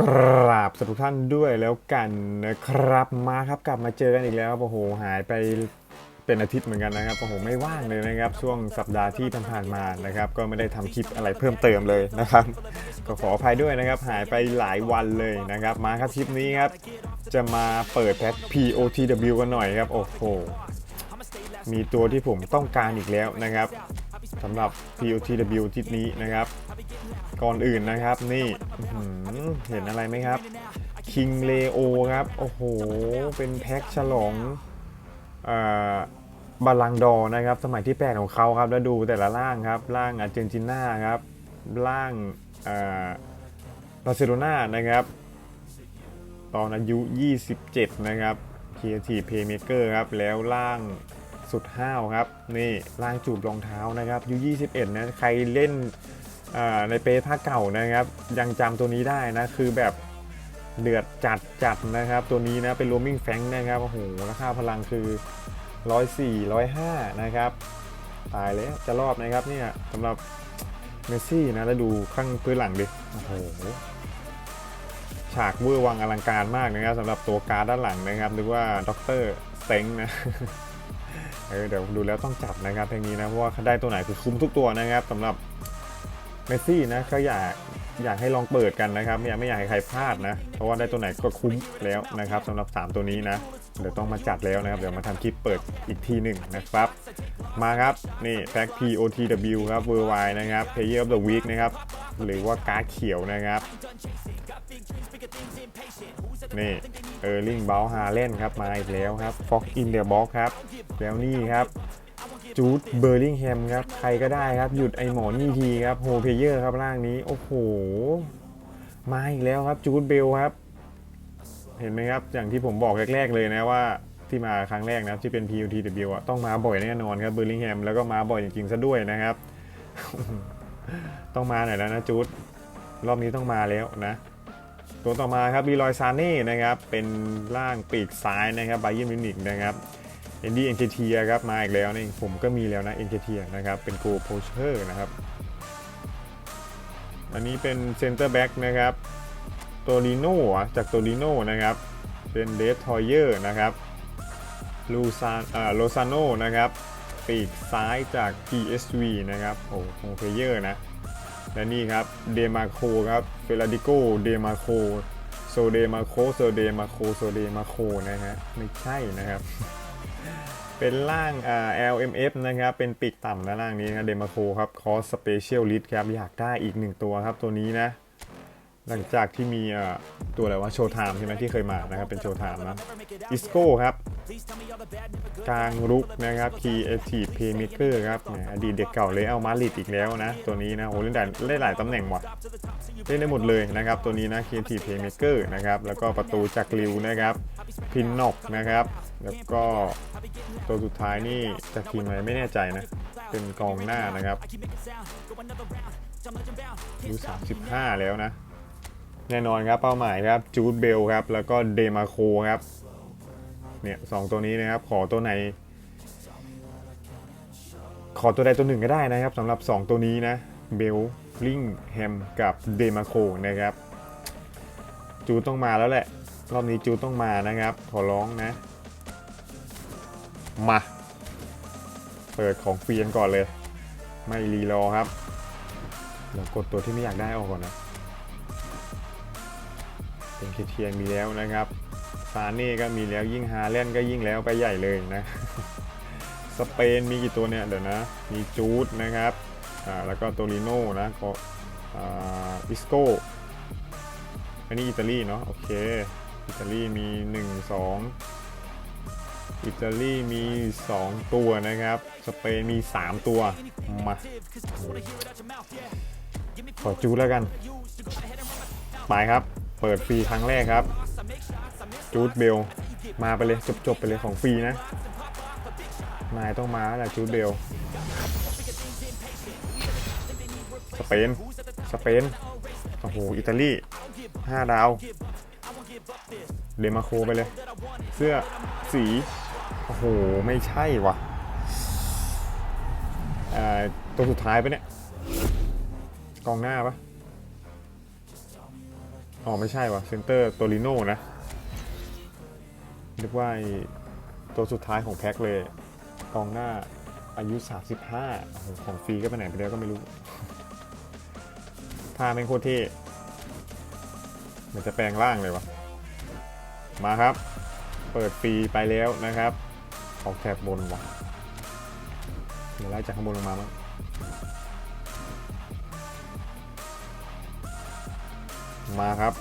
กราบสวัสดีทุกท่านด้วยแล้วกันนะครับมาครับกลับมาเจอกันอีกแล้วโอ้โหหายไปเป็นอาทิตย์เหมือนกันนะครับโอ้โหไม่ว่างเลยนะครับ ช่วงสัปดาห์ที่ผ่านๆมานะครับ ก็ไม่ได้ทำคลิปอะไรเพิ่มเติมเลยนะครับ ก็ขออภัยด้วยนะครับ หายไปหลายวันเลยนะครับ มาครับคลิปนี้ครับ จะมาเปิดแพ็ค POTW กันหน่อยครับโอ้โหมีตัวที่ผมต้องการอีกแล้วนะครับสำหรับ POTW ทิศนี้นะครับ ก่อนอื่นนะครับนี่เห็นอะไรไหมครับ King Leo ครับ โอ้โห เป็นแพ็คฉลองอบาลังดอนะครับ สมัยที่ 8 ของเขาครับ แล้วดูแต่ละร่างครับร่างอาร์เจนตินาครับร่างบาร์เซโลนานะครับ ตอนอายุ 27 นะครับ Creative Playmaker ครับ แล้วร่างสุดห้าวครับ นี่ร่างจูบรองเท้านะครับอายุ 21 นะ ใครเล่น ในเปภาเก่านะครับ ยังจำตัวนี้ได้นะ คือแบบเดือดจัดจัดนะครับ ตัวนี้นะเป็นโรมิงแฟงนะครับโอ้โหราคาพลังคือ 104 105 นะครับ ตายแล้วจะรอบนะครับเนี่ยสำหรับเมสซี่นะ แล้วดูข้างพื้นหลังดิโอ้โหฉากเวอร์วังอลังการมากนะครับสำหรับตัวการ์ดด้านหลังนะครับนึกว่าด็อกเตอร์สเต็งนะเเดี๋ยวดูแล้วต้องจับนะครับเพลงนี้นะเพราะว่าได้ตัวไหนคือคุ้มทุกตัวนะครับสำหรับ เมสซี่นะก็อยากอยากให้ลองเปิดกันนะครับไม่อยากไม่อยากให้ใครพลาดนะ เพราะว่าได้ตัวไหนก็คุ้มแล้วนะครับสำหรับ 3 ตัวนี้นะ เดี๋ยวต้องมาจัดแล้วนะครับ เดี๋ยวมาทำคลิปเปิดอีกทีหนึ่งนะครับ มาครับ นี่แพ็ก POTW ครับ Worldwide นะครับ Player of the Week นะครับ หรือว่าการ์ดเขียวนะครับนี่เออร์ลิงเบลฮาเลนครับ มาอีกแล้วครับ Fox in the Box ครับ แล้วนี่ครับ จูดเบอร์ลิงแฮมครับ ใครก็ได้ครับ หยุดไอหมอนี่ทีครับโฮเพเยอร์ครับร่างนี้ โอ้โห มาอีกแล้วครับจูดเบลครับ เห็นไหมครับ อย่างที่ผมบอกแรก ๆ เลยนะว่าที่มาครั้งแรกนะที่เป็น PUTW อะต้องมาบ่อยแน่นอนครับเบอร์ลิงแฮมแล้วก็มาบ่อยจริงๆซะด้วยนะครับ ต้องมาหน่อยแล้วนะจูดรอบนี้ต้องมาแล้วนะตัวต่อมาครับลีลอยซาเน่นะครับเป็นร่างปีกซ้ายนะครับไบเยนมิวนิกนะครับ อ็นดี้เอ็นเทีครับมาอีกแล้วนี่ผมก็มีแล้วนะเอ็นเทีนะครับเป็นโกโพเชอร์นะครับ อันนี้เป็นเซนเตอร์แบ็กนะครับโตลิโน่จากโตลิโน่นะครับเป็นเดฟทอยเยอร์นะครับลูซานอ่าโลซานโนนะครับปีกซ้ายจาก PSV นะครับโอ้โหเพเยอร์นะและนี่ครับเดมาโคครับเฟลาดิโกเดมาโคโซเดมาโคโซเดมาโคโซเดมาโคนะฮะไม่ใช่นะครับ เป็นร่าง LMF นะครับ เป็นปีกต่ำนะร่างนี้นะเดมาโคครับคอสสเปเชียลลิสครับ อยากได้อีกหนึ่งตัวครับตัวนี้นะ หลังจากที่มีตัวอะไรว่าโชว์ไทม์ใช่ไหมที่เคยมานะครับ เป็นโชว์ไทม์นะอิสโก้ครับกลางรุกนะครับ Creative Playmaker ครับอดีตเด็กเก่าเลยเอามาลิดอีกแล้วนะ ตัวนี้นะโหเล่นได้เล่นหลายตำแหน่งว่ะเล่นได้หมดเลยนะครับ ตัวนี้นะ Creative Playmaker นะครับ แล้วก็ประตูจากริวนะครับ พินนอกนะครับ แล้วก็ตัวสุดท้ายนี่จากทีมอะไรไม่แน่ใจนะ เป็นกองหน้านะครับอายุ35 แล้วนะ แน่นอนครับเป้าหมายครับจูดเบลครับ แล้วก็เดมาโคครับ เนี่ยสองตัวนี้นะครับ ขอตัวไหน ขอตัวใดตัวหนึ่งก็ได้นะครับสำหรับ 2 ตัวนี้นะ เบลลิงแฮมกับเดมาโคนะครับ จูดต้องมาแล้วแหละ รอบนี้จูดต้องมานะครับ ขอร้องนะ มา เปิดของฟรีกันก่อนเลย ไม่รีรอครับเดี๋ยวกดตัวที่ไม่อยากได้ออกก่อนนะเป็นเคเทียนมีแล้วนะครับซาเน่ก็มีแล้วยิ่งฮาแลนก็ยิ่งแล้วไปใหญ่เลยนะ สเปนมีกี่ตัวเนี่ยเดี๋ยวนะ มีจูดนะครับอ่าแล้วก็โตริโน่นะก็อ่าอิสโกอันนี้อิตาลีเนาะโอเค อิตาลีมี 1 2 อิตาลีมี 2 ตัวนะครับ สเปนมี 3 ตัว มา ขอจูดแล้วกันไปครับ เปิดฟรีครั้งแรกครับ จูดเบล มาไปเลย จบๆไปเลยของฟรีนะ นายต้องมาแล้วแหละจูดเบล สเปน สเปน โอ้โห อิตาลี 5 ดาว เดมาโคไปเลย เสื้อสี โอ้โห ไม่ใช่วะตัวสุดท้ายปะเนี่ย กองหน้าปะอ๋อ ไม่ใช่วะเซนเตอร์โตลิโน่นะนึกว่าตัวสุดท้ายของแพ็คเลย กองหน้าอายุ 35โอ้โหของฟรีก็ไปไหนไปแล้วก็ไม่รู้ท่าเป็นโคตรเท่เหมันจะแปลงร่างเลยวะมาครับ เปิดฟรีไปแล้วนะครับ อกแถบบนว่ะเดี๋ยวไล่จากข้างบนลงมามั้งมาครับ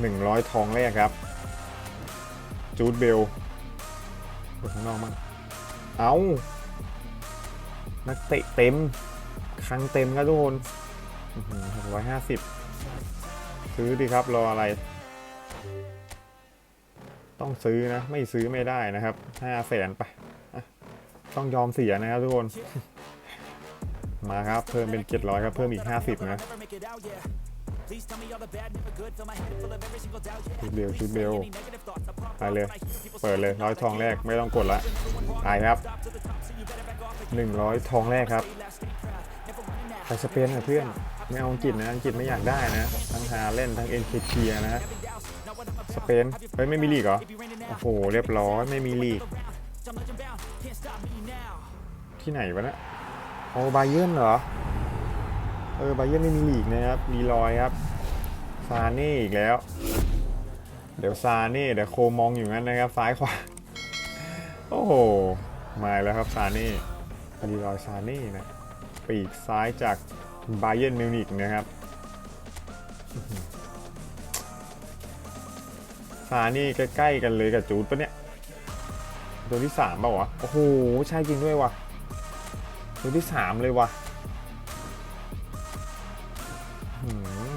100 ทองแรกครับ จูดเบลไปข้างนอกมั้งเอานักเตะเต็ม ครั้งเต็มครับทุกคนหกร้อยห้าสิบซื้อดีครับ รออะไร ต้องซื้อนะ ไม่ซื้อไม่ได้นะครับห้าแสนไป ต้องยอมเสียนะครับทุกคน มาครับ เพิ่มเป็น 700 ครับ เพิ่มอีก 50 นะชุดเบลชุดเบลไปเลย เปิดเลยร้อยทองแรกไม่ต้องกดละไปครับ 100 ทองแรกครับไปสเปนนะเพื่อน ไม่เอาอังกฤษนะ อังกฤษไม่อยากได้นะ ทั้งฮาเล่นทั้งเอ็นเคเทียนะสเปนเฮ้ยไม่มีลีกเหรอ โอ้โห เรียบร้อยไม่มีลีก ที่ไหนวะเนะโอ้บาเยิร์นเหรอ เออบาเยิร์นไม่มีลีกนะครับรีลอยครับ ซาเน่อีกแล้ว เดี๋ยวซาเน่เดี๋ยวโคมองอยู่งั้นนะครับ ซ้ายขวา โอ้โห มาแล้วครับซาเน่รีลอยซาเน่นะ ปีกซ้ายจากบาเยิร์นมิวนิกนะครับซานี่ใกล้ๆกันเลยกับจูดปะเนี่ย ตัวที่สามเปล่าวะ โอ้โห ใช่จริงด้วยวะ ตัวที่สามเลยวะหืม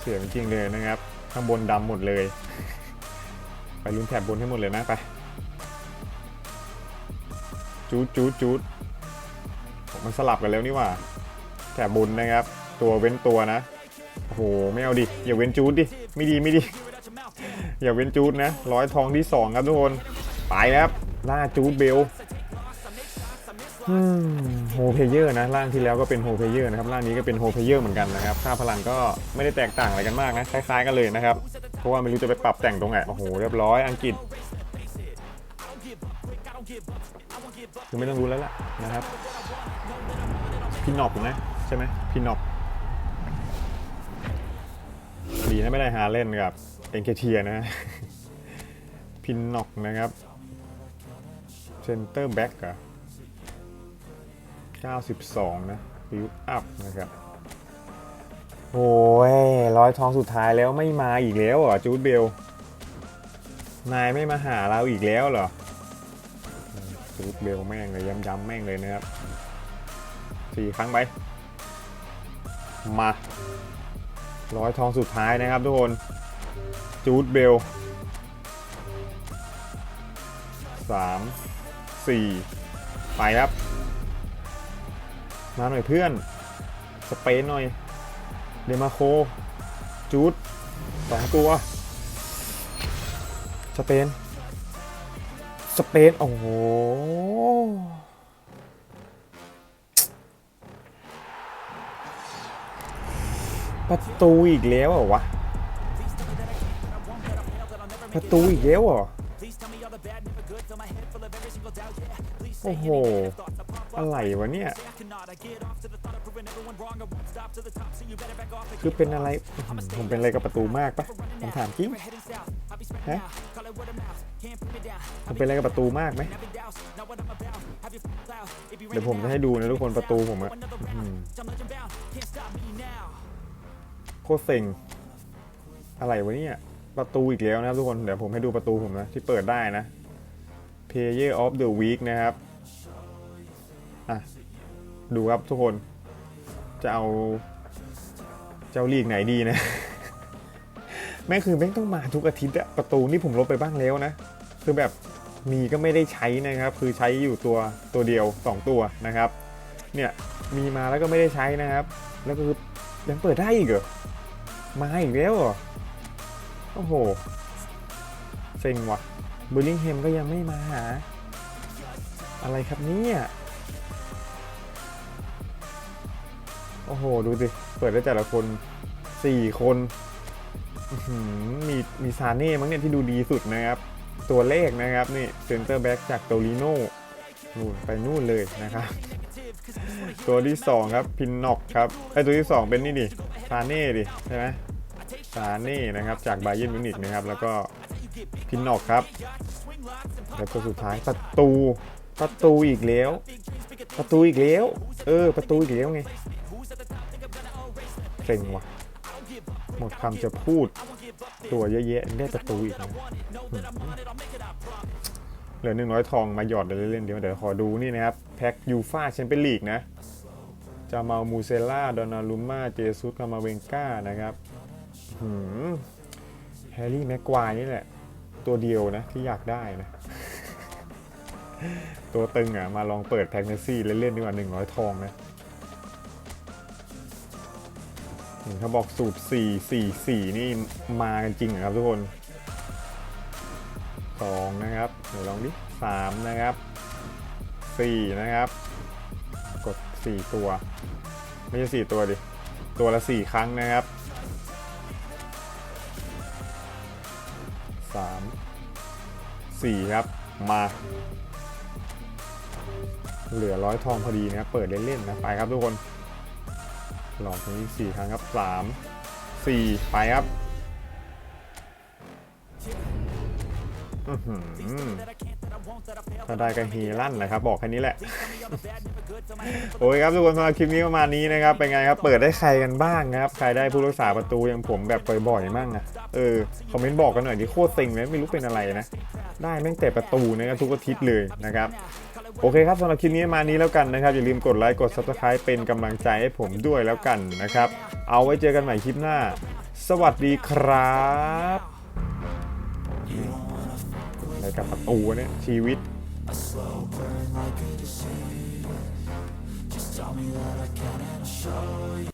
เสียงจริงเลยนะครับ ข้างบนดำหมดเลย ไปลุ้นแถบบนให้หมดเลยนะไป จูดจูดจูดมันสลับกันแล้วนี่ว่า แถบบนนะครับ ตัวเว้นตัวนะ โอ้โห ไม่เอาดิ อย่าเว้นจูดดิ ไม่ดีไม่ดี อย่าเว้นจูดนะ ร้อยทองที่2ครับทุกคน ไปครับล่าจูดเบลโฮเพเยอร์นะร่างที่แล้วก็เป็นโฮเพเยอร์นะครับร่างนี้ก็เป็นโฮเพเยอร์เหมือนกันนะครับค่าพลังก็ไม่ได้แตกต่างอะไรกันมากนะคล้ายๆกันเลยนะครับเพราะว่าไม่รู้จะไปปรับแต่งตรงไหนโอ้โหเรียบร้อยอังกฤษคือไม่ต้องรู้แล้วล่ะนะครับพี่นอบนะใช่ไหมพี่นอบดีนะไม่ได้หาเล่นกับเอ็นเคเทียนะพินน็อกนะครับ ซนเตอร์แบ็กอะ92 นะบิวอัพนะครับ โอ้ย ร้อยทองสุดท้ายแล้วไม่มาอีกแล้วเหรอ จูดเบล นายไม่มาหาเราอีกแล้วเหรอ จูดเบลแม่งเลยย้ำๆแม่งเลยนะครับสี่ครั้งไป มา ร้อยทองสุดท้ายนะครับทุกคน จูดเบลสาม สี่ไปครับ มาหน่อยเพื่อน สเปนหน่อยเดมาโค จูดสองตัว สเปน สเปน โอ้โหประตูอีกแล้วเหรอวะ ประตูอีกแล้วเหรอ โอ้โห อะไรวะเนี่ย คือเป็นอะไร ผมเป็นอะไรกับประตูมากปะผมถามจริงฮะผมเป็นอะไรกับประตูมากไหมเดี๋ยวผมจะให้ดูนะทุกคนประตูผมอะโคตรเซ็งอะไรวะเนี่ย ประตูอีกแล้วนะครับทุกคน เดี๋ยวผมให้ดูประตูผมนะที่เปิดได้นะ Player of the Week นะครับอะดูครับทุกคนจะเอาเจ้าลีกไหนดีนะ แม่คือแม่งต้องมาทุกอาทิตย์อะประตูนี่ผมลบไปบ้างแล้วนะ คือแบบมีก็ไม่ได้ใช้นะครับ คือใช้อยู่ตัวตัวเดียว 2 ตัวนะครับ เนี่ยมีมาแล้วก็ไม่ได้ใช้นะครับ แล้วก็คือยังเปิดได้อีกเหรอมาอีกแล้วเหรอโอ้โหเซ็งว่ะ บอร์ลิงแฮมก็ยังไม่มาหา อะไรครับเนี่ยโอ้โห ดูสิ เปิดได้แต่ละคนสี่คนมีมีซาเน่มั้งเนี่ยที่ดูดีสุดนะครับ ตัวเลขนะครับนี่เซนเตอร์แบ็กจากโตลิโน่นู่นไปนู่นเลยนะครับ ตัวที่ 2 ครับพินน็อกครับไอตัวที่ 2 เป็นนี่ดิซาเน่ดิใช่ไหมซาเน่นะครับจากบาเยิร์นมิวนิกนะครับ แล้วก็ พินนอกครับ แล้วตัวสุดท้ายประตู ประตูอีกแล้ว ประตูอีกแล้ว เออ ประตูอีกแล้วไงเซ็งว่ะ หมดคำจะพูด ตัวเยอะแยะได้ประตูอีกนะเหลือหนึ่งร้อยทองมาหยอดเล่นๆเดี๋ยวเดี๋ยวขอดูนี่นะครับ แพ็คยูฟาแชมเปี้ยนลีกนะจามามูเซล่า ดอนารุม่า เจซุสกามาเวงก้านะครับแฮร์รี่แม็กควายนี่แหละ ตัวเดียวนะที่อยากได้นะ ตัวตึงอะ มาลองเปิดแพ็กเนซี่เล่นๆดีกว่า100ทองนะเห็นเขาบอกสูตร 4 4 4 นี่มากันจริงเหรอครับทุกคน 2 นะครับเดี๋ยวลองดิ3นะครับ 4 นะครับ กด 4 ตัว ไม่ใช่ 4 ตัวดิ ตัวละ 4 ครั้งนะครับ 4 ครับ มา เหลือร้อยทองพอดีนะครับเปิดเล่นๆนะ ไปครับทุกคน หลอกตรงนี้สี่ครั้งครับสามสี่ไปครับอื ถ้าได้ก็เฮลั่นนะครับ บอกแค่นี้แหละ โอ้ยครับทุกคนสำหรับคลิปนี้ประมาณนี้นะครับ เป็นไงครับ เปิดได้ใครกันบ้างครับ ใครได้ผู้รักษาประตูอย่างผมแบบบ่อยๆมั่งอะเออ คอมเมนต์บอกกันหน่อยดิโคตรเซ็งเลยไม่รู้เป็นอะไรนะ ได้แม่งแต่ประตูนะครับทุกอาทิตย์เลยนะครับโอเคครับสำหรับคลิปนี้ประมาณนี้แล้วกันนะครับ อย่าลืมกดไลค์กด subscribe เป็นกำลังใจให้ผมด้วยแล้วกันนะครับ เอาไว้เจอกันใหม่คลิปหน้า สวัสดีครับอะไร กับประตูเนี่ยชีวิต Just tell me that I can and I'll show you